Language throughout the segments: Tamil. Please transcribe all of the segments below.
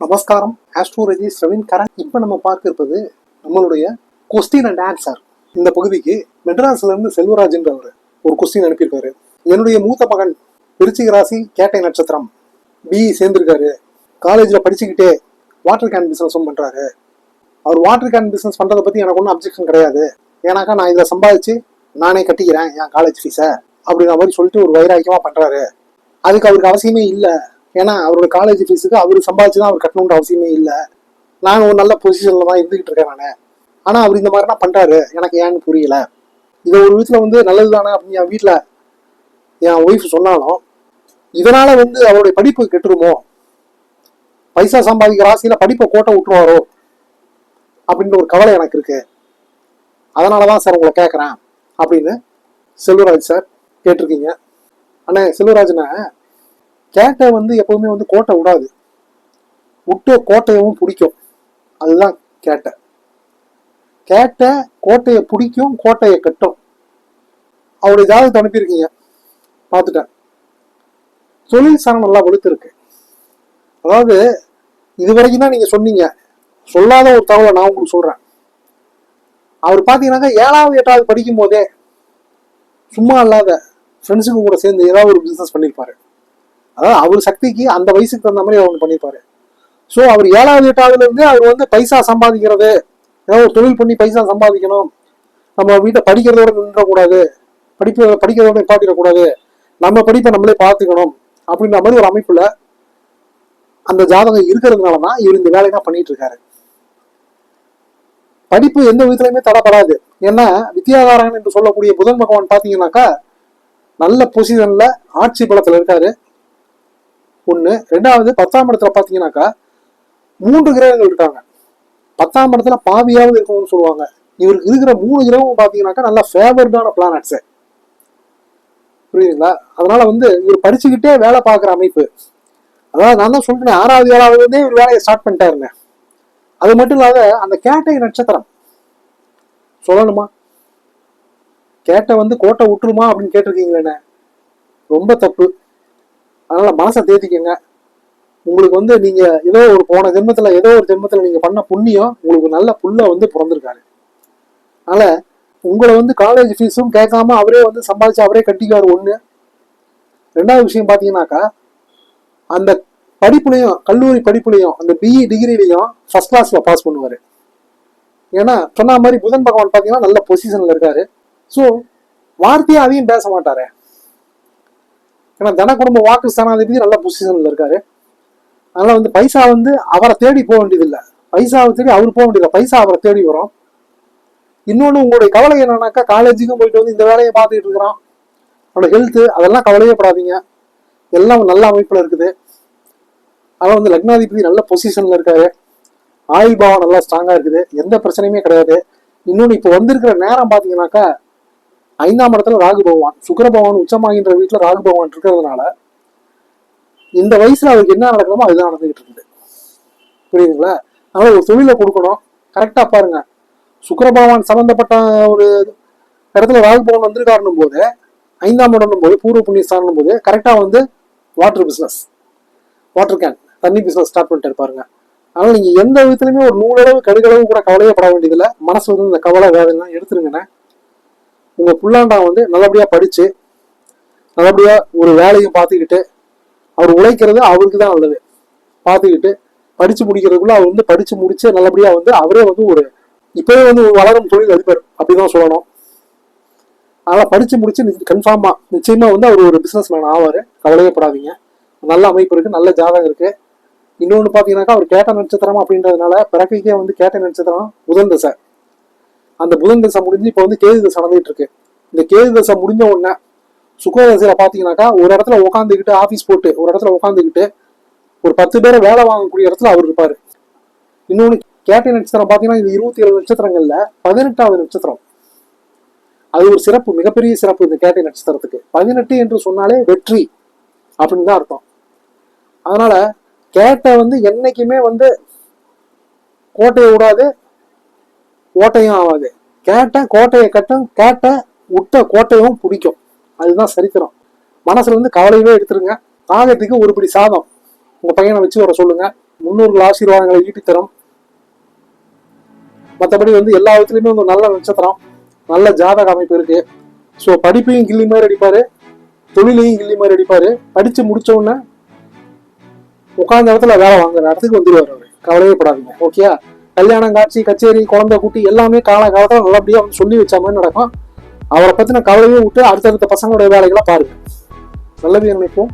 நமஸ்காரம். ஆஸ்ட்ரோலஜி ஸ்ரவின் கரண். இப்போ நம்ம பார்க்க இருப்பது நம்மளுடைய கொஸ்டின் அண்ட் ஆன்சர் இந்த பகுதிக்கு மெட்ராஸ்ல இருந்து செல்வராஜ்ன்றவர் ஒரு கொஸ்டின் அனுப்பியிருக்காரு. என்னுடைய மூத்த மகன் திருச்சி ராசி கேட்டை நட்சத்திரம். பிஇ சேர்ந்திருக்காரு. காலேஜில் படிச்சுக்கிட்டே வாட்டர் கேன் பிஸ்னஸும் பண்ணுறாரு அவர் வாட்டர் கேன் பிஸ்னஸ் பண்ணுறதை பற்றி எனக்கு ஒன்றும் அப்ஜெக்ஷன் கிடையாது. ஏன்னாக்கா நான் இதில் சம்பாதிச்சு நானே கட்டிக்கிறேன் என் காலேஜ் ஃபீஸை அப்படிங்கிற மாதிரி சொல்லிட்டு ஒரு வைராக்கியமாக பண்ணுறாரு அதுக்கு அவருக்கு அவசியமே இல்லை. ஏன்னா அவரோட காலேஜ் ஃபீஸுக்கு அவர் சம்பாதிச்சு தான் அவர் கட்டணுன்ற அவசியமே இல்லை. நான் ஒரு நல்ல பொசிஷனில் தான் இருந்துகிட்டு இருக்கேன் நான். ஆனால் அவர் இந்த மாதிரிலாம் பண்ணுறாரு எனக்கு ஏன்னு புரியல. இதை ஒரு வீட்டில் வந்து நல்லது தானே அப்படின்னு என் வீட்டில் என் ஒய்ஃப் சொன்னாலும் இதனால் வந்து அவருடைய படிப்பு கெட்டுருமோ? பைசா சம்பாதிக்கிற ஆசையில் படிப்பை கோட்டை விட்டுருவாரோ? அப்படின்ற ஒரு கவலை எனக்கு இருக்கு. அதனால தான் சார் உங்களை கேட்குறேன் அப்படின்னு செல்வராஜ் சார் கேட்டிருக்கீங்க. அண்ணே செல்வராஜ்ண்ணே கேட்டை வந்து எப்பவுமே வந்து கோட்டை விடாது. விட்டு கோட்டையவும் பிடிக்கும். அதுதான் கேட்டை. கேட்டை கோட்டையை பிடிக்கும் கோட்டையை கட்டும். அவர் ஏதாவது அனுப்பியிருக்கீங்க பார்த்துட்டேன். தொழில் சாணம் நல்லா வெளுத்திருக்கு அதாவது இது வரைக்கும் தான் நீங்க சொன்னீங்க. சொல்லாத ஒரு தகவலை நான் உங்களுக்கு சொல்றேன். அவர் பார்த்தீங்கன்னாக்கா ஏழாவது எட்டாவது படிக்கும் போதே சும்மா இல்லாத ஃப்ரெண்ட்ஸுக்கு கூட சேர்ந்து ஏதாவது ஒரு பிஸ்னஸ் பண்ணியிருப்பாரு அதாவது அவர் சக்திக்கு அந்த வயசுக்கு தகுந்த மாதிரி அவர் பண்ணியிருப்பாரு. ஸோ அவர் ஏழாவது எட்டாவதுல இருந்து அவர் வந்து பைசா சம்பாதிக்கிறது. ஏதாவது ஒரு தொழில் பண்ணி பைசா சம்பாதிக்கணும். நம்ம வீட்டை படிக்கிறதோட நின்றக்கூடாது படிப்பு படிக்கிறதோட நிப்பாட்டிடக்கூடாது. நம்ம படிப்பை நம்மளே பார்த்துக்கணும். அப்படின்ற மாதிரி ஒரு அமைப்புல அந்த ஜாதகம் இருக்கிறதுனால தான் இவர் இந்த வேலையெல்லாம் தான் பண்ணிட்டு இருக்காரு படிப்பு எந்த விதத்துலையுமே தடப்படாது. ஏன்னா வித்யாதாரகன் என்று சொல்லக்கூடிய புதன் பகவான் பார்த்தீங்கன்னாக்கா நல்ல பொசிஷன்ல ஆட்சி பலத்தில் இருக்காரு. ஒன்று ரெண்டாவது பத்தாம் இடத்துல பார்த்தீங்கன்னாக்கா மூன்று கிரகங்கள் இருக்காங்க. பத்தாம் இடத்துல பாவியாவது இருக்கணும்னு சொல்லுவாங்க. இவருக்கு இருக்கிற மூணு கிரகம் பார்த்தீங்கன்னாக்கா நல்லா ஃபேவர்டான பிளானட்ஸு புரியுதுங்களா? அதனால வந்து இவர் படிச்சுக்கிட்டே வேலை பார்க்குற அமைப்பு. அதாவது நான் தான் சொல்றேன் ஆறாவது ஏழாவது இருந்தே இவர் வேலையை ஸ்டார்ட் பண்ணிட்டாருங்க. அது மட்டும் இல்லாத அந்த கேட்டை நட்சத்திரம். சொல்லணுமா? கேட்டை வந்து கோட்டை விட்டுருமா அப்படின்னு கேட்டிருக்கீங்களேண்ணே ரொம்ப தப்பு. அதனால மனசை தேத்திக்கங்க. உங்களுக்கு வந்து நீங்க ஏதோ ஒரு போன ஜென்மத்துல ஏதோ ஒரு ஜென்மத்துல நீங்க பண்ண புண்ணியம் உங்களுக்கு நல்ல புல்ல வந்து பிறந்திருக்காரு. அதனால உங்களை வந்து காலேஜ் ஃபீஸும் கேட்காம அவரே வந்து சம்பாதிச்சு அவரே கட்டிக்குவார் ஒண்ணு. ரெண்டாவது விஷயம் பாத்தீங்கன்னாக்கா அந்த படிப்புலையும் கல்லூரி படிப்புலையும் அந்த பிஇ டிகிரிலையும் ஃபர்ஸ்ட் கிளாஸ்ல பாஸ் பண்ணுவாரு. ஏன்னா சொன்ன மாதிரி புதன் பகவான் பாத்தீங்கன்னா நல்ல பொசிஷன்ல இருக்காரு. ஸோ வார்த்தையை அதையும் பேச மாட்டாரு. ஏன்னா தன குடும்ப வாக்கு ஸ்தானாதிபதி நல்ல பொசிஷன்ல இருக்காரு. அதனால வந்து பைசா வந்து அவரை தேடி போக வேண்டியதில்லை. பைசாவை தேடி அவர் போக வேண்டியதில்லை. பைசா அவரை தேடி வரும். இன்னொன்று உங்களுடைய கவலை என்னன்னாக்கா காலேஜுக்கும் போயிட்டு வந்து இந்த வேலையை பார்த்துட்டு இருக்கிறான். அவனோட ஹெல்த்து அதெல்லாம் கவலையே படாதீங்க எல்லாம் நல்ல அமைப்புல இருக்குது. அதனால வந்து லக்னாதிபதி நல்ல பொசிஷனில் இருக்காரு. ஆயுள் பாவம் நல்லா ஸ்ட்ராங்காக இருக்குது. எந்த பிரச்சனையுமே கிடையாது. இன்னொன்று இப்போ வந்திருக்கிற நேரம் பார்த்தீங்கன்னாக்கா ஐந்தாம் இடத்துல ராகு பகவான். சுக்கர பகவான் உச்சமாகின்ற வீட்டில் ராகு பகவான் இருக்கிறதுனால இந்த வயசுல அவருக்கு என்ன நடக்கணுமோ அதுதான் நடந்துகிட்டு இருக்குது. புரியுதுங்களா? அதனால ஒரு தொழிலை கொடுக்கணும். கரெக்டா பாருங்க. சுக்கர பகவான் சம்பந்தப்பட்ட ஒரு இடத்துல ராகு பகவான் வந்திருக்காருன்னும் போது ஐந்தாம் இடம் போது பூர்வ புண்ணிய ஸ்தானம் போது கரெக்டா வந்து வாட்டர் பிசினஸ் வாட்டர் கேன் தண்ணி பிசினஸ் ஸ்டார்ட் பண்ணிட்டு இருப்பாருங்க அதனால நீங்க எந்த விதத்துலயுமே ஒரு நூலளவு கடுகளவு கூட கவலையே பட வேண்டியதில்லை. மனசு வந்து இந்த கவலை வேதனை எடுத்துருங்கண்ணே. உங்கள் புல்லாண்டா வந்து நல்லபடியாக படித்து நல்லபடியாக ஒரு வேலையும் பார்த்துக்கிட்டு அவர் உழைக்கிறது அவருக்கு தான் நல்லது. பார்த்துக்கிட்டு படித்து முடிக்கிறதுக்குள்ள அவர் வந்து படித்து முடிச்சு நல்லபடியாக வந்து அவரே வந்து ஒரு இப்போவே வந்து வளரும் தொழில் அதிபர் அப்படிதான் சொல்லணும். அதனால் படித்து முடிச்சு கன்ஃபார்மாக நிச்சயமாக வந்து அவர் ஒரு பிஸ்னஸ் மேன் ஆவார் கவலையப்படாதீங்க நல்ல அமைப்பு இருக்குது நல்ல ஜாதகம் இருக்குது இன்னொன்று பார்த்தீங்கன்னாக்கா அவர் கேட்ட நட்சத்திரம் அப்படின்றதுனால பிறக்கைக்கே வந்து கேட்ட நட்சத்திரம் உதர்ந்த சார் அந்த புதன் தசை முடிஞ்சு இப்போ வந்து கேது தசை நடந்துட்டு இருக்கு இந்த கேது தசை முடிஞ்ச உடனே சுக்கரதசையில பாத்தீங்கன்னாக்கா பார்த்தீங்கன்னாக்கா ஒரு இடத்துல உட்காந்துக்கிட்டு ஆஃபீஸ் போட்டு ஒரு இடத்துல உட்காந்துக்கிட்டு ஒரு பத்து பேரை வேலை வாங்கக்கூடிய இடத்துல அவர் இருப்பாரு. இன்னொன்று கேட்டை நட்சத்திரம் பார்த்தீங்கன்னா இந்த இருபத்தி ஏழு நட்சத்திரங்கள்ல பதினெட்டாவது நட்சத்திரம். அது ஒரு சிறப்பு மிகப்பெரிய சிறப்பு இந்த கேட்டை நட்சத்திரத்துக்கு. பதினெட்டு என்று சொன்னாலே வெற்றி அப்படின்னு தான் அர்த்தம். அதனால கேட்டை வந்து என்னைக்குமே வந்து கோட்டையை விடாது கோட்டையும் ஆகாது கேட்ட கோட்டையை கட்டும் கேட்ட விட்ட கோட்டையும் பிடிக்கும். அதுதான் சரித்திரம். மனசுல இருந்து கவலையவே எடுத்துருங்க. தாகத்துக்கு ஒருபடி சாதம் உங்க பையனை வச்சு வர சொல்லுங்க. முன்னூறு ஆசீர்வாதங்களை ஈட்டித்தரும். மற்றபடி வந்து எல்லா விதத்துலையுமே வந்து நல்ல நட்சத்திரம். நல்ல ஜாதக அமைப்பு இருக்கு. ஸோ படிப்பையும் கில்லி மாதிரி அடிப்பாரு. தொழிலையும் கில்லி மாதிரி அடிப்பாரு. படிச்சு முடிச்ச உடனே உட்கார்ந்த இடத்துல வேலை வாங்குற இடத்துக்கு வந்துருவாரு அவர். கவலையே படாதீங்க. ஓகே கல்யாணம் காட்சி கச்சேரி குழந்தை குட்டி எல்லாமே கால காலத்தில் நல்லபடியாக வந்து சொல்லி வச்ச மாதிரி நடக்கும். அவரை பற்றின கவலையை விட்டு அடுத்தடுத்த பசங்களோட வேலைகளை பாருங்க. நல்லது நினைப்போம்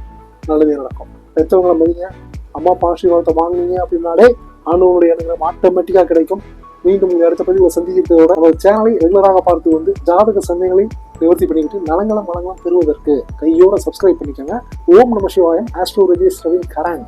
நல்லது நடக்கும். பெற்றவங்களை மதிங்க. அம்மா அப்பா ஆசீர்வாதத்தை வாங்கினீங்க அப்படின்னாலே ஆண்டவனுடைய அனுகிரகம் ஆட்டோமேட்டிக்காக கிடைக்கும். மீண்டும் இந்த அடுத்த பதிவு சந்திக்கிறதோட நம்ம சேனலை ரெகுலராக பார்த்து வந்து ஜாதக சந்தேகங்களை நிவர்த்தி பண்ணிக்கிட்டு நலங்களும் மலங்களும் பெறுவதற்கு கையோட சப்ஸ்கிரைப் பண்ணிக்கோங்க. ஓம் நம சிவாயம். ஆஸ்ட்ரோ ரஜேஷ் ரவி கரன்